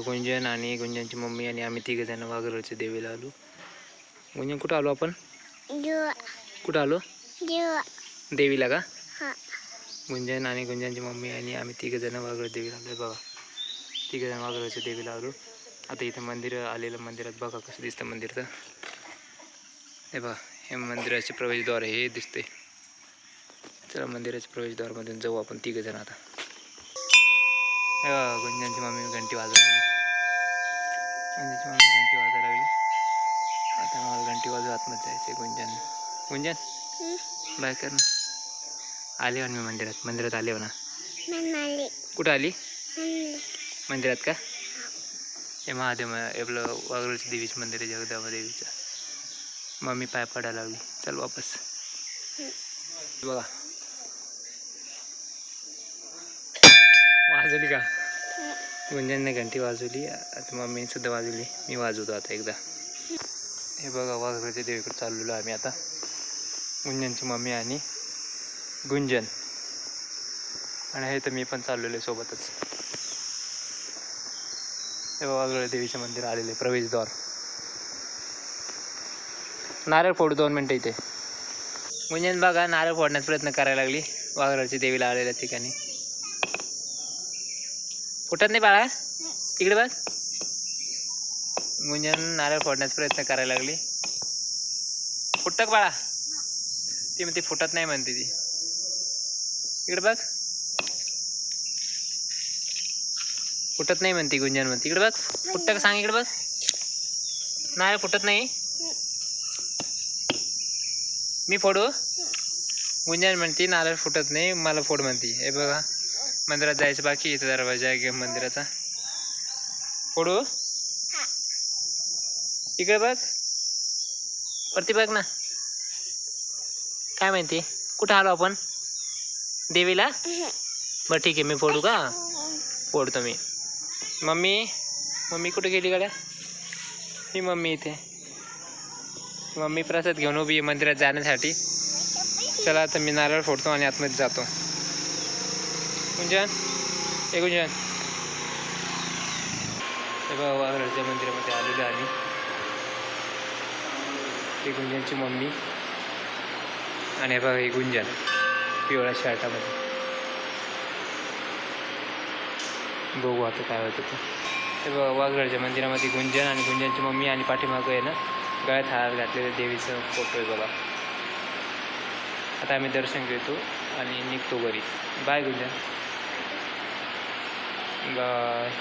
गुंजन आणि गुंजनची मम्मी आणि आम्ही तिघे जण वाघरच्या देवीला आलो. गुंजन कुठं आलो आपण? कुठं आलो? देवा. देवीला का? गुंजन आणि गुंजनची मम्मी आणि आम्ही तिघे जण वाघर देवीला आलो बघा. तिघे जण वाघरच्या देवीला आलो. आता इथं मंदिर आलेलं मंदिरात बघा कसं दिसतं मंदिर तर हे बघा हे मंदिराचे प्रवेशद्वार हे दिसते चला मंदिराच्या प्रवेशद्वारमधून जाऊ आपण तिघे जण आता. गुंजनची मम्मी घंटी वाजवायला लागली गुंजनची मम्मी घंटी वाजायला लागली. आता आम्हाला घंटी वाजवत आतमध्ये जायचं आहे गुंजन गुंजन बाय कर ना. आले मी मंदिरात. मंदिरात आले हो ना कुठं आली? मंदिरात का? हे महादेव आपलं वागरूची देवीचं मंदिर आहे जगदंबा देवीचं मम्मी पाय पडायला लागली. चल वापस. बघा. वाजवली का? गुंजनने घंटी वाजवली आता मम्मीने सुद्धा वाजवली. मी वाजवतो आता एकदा. हे बघा वाघराच्या देवीकडे चाललेलो आम्ही आता. गुंजनची मम्मी आणि गुंजन. आणि हे तर मी पण चाललेलो आहे सोबतच. हे बघा वाघराच्या देवीचे मंदिर आलेले प्रवेशद्वार. नारळ फोडू दोन मिनटं इथे. गुंजन बघा नारळ फोडण्याचा प्रयत्न करायला लागली. वाघराच्या देवीला आलेल्या ठिकाणी. फुटत नाही बाळा? इकडे बस. गुंजन नारळ फोडण्याचा प्रयत्न करायला लागली. फुटत बाळा. ती म्हणते फुटत नाही म्हणते ती. इकडे बघ. फुटत नाही म्हणते गुंजन म्हणते. इकडे बघ. फुटत का सांग इकडे बघ. नारळ फुटत नाही? मी फोडू? गुंजन म्हणते नारळ फुटत नाही मला फोड म्हणते. हे बघा. मंदिरात जायचं बाकी इथं दरवाजा आहे मंदिराचा. फोडू? इकडे बघ. वरती बघ ना. काय माहिती? कुठं आलो आपण? देवीला? बरं ठीक आहे मी फोडू का? फोडतो मी. मम्मी? मम्मी कुठे गेली गाड्या? ही मम्मी इथे. मम्मी प्रसाद घेऊन उभी मंदिरात जाण्यासाठी. चला आता मी नारळ फोडतो आणि आतमध्ये जातो. गुंजन हे गुंजन हे बघा वाघराच्या मंदिरामध्ये आलेलं आम्ही. हे गुंजनची मम्मी. आणि हे बघा हे गुंजन पिवळ्या शर्टामध्ये. बघू आता काय होतं ते. हे बघा वाघराच्या मंदिरामध्ये गुंजन आणि गुंजनची मम्मी आणि पाठीमागं आहे ना गळ्यात हार घातलेलं देवीचं फोटो आहे बघा. आता आम्ही दर्शन घेतो आणि निघतो घरी. बाय गुंजन बाय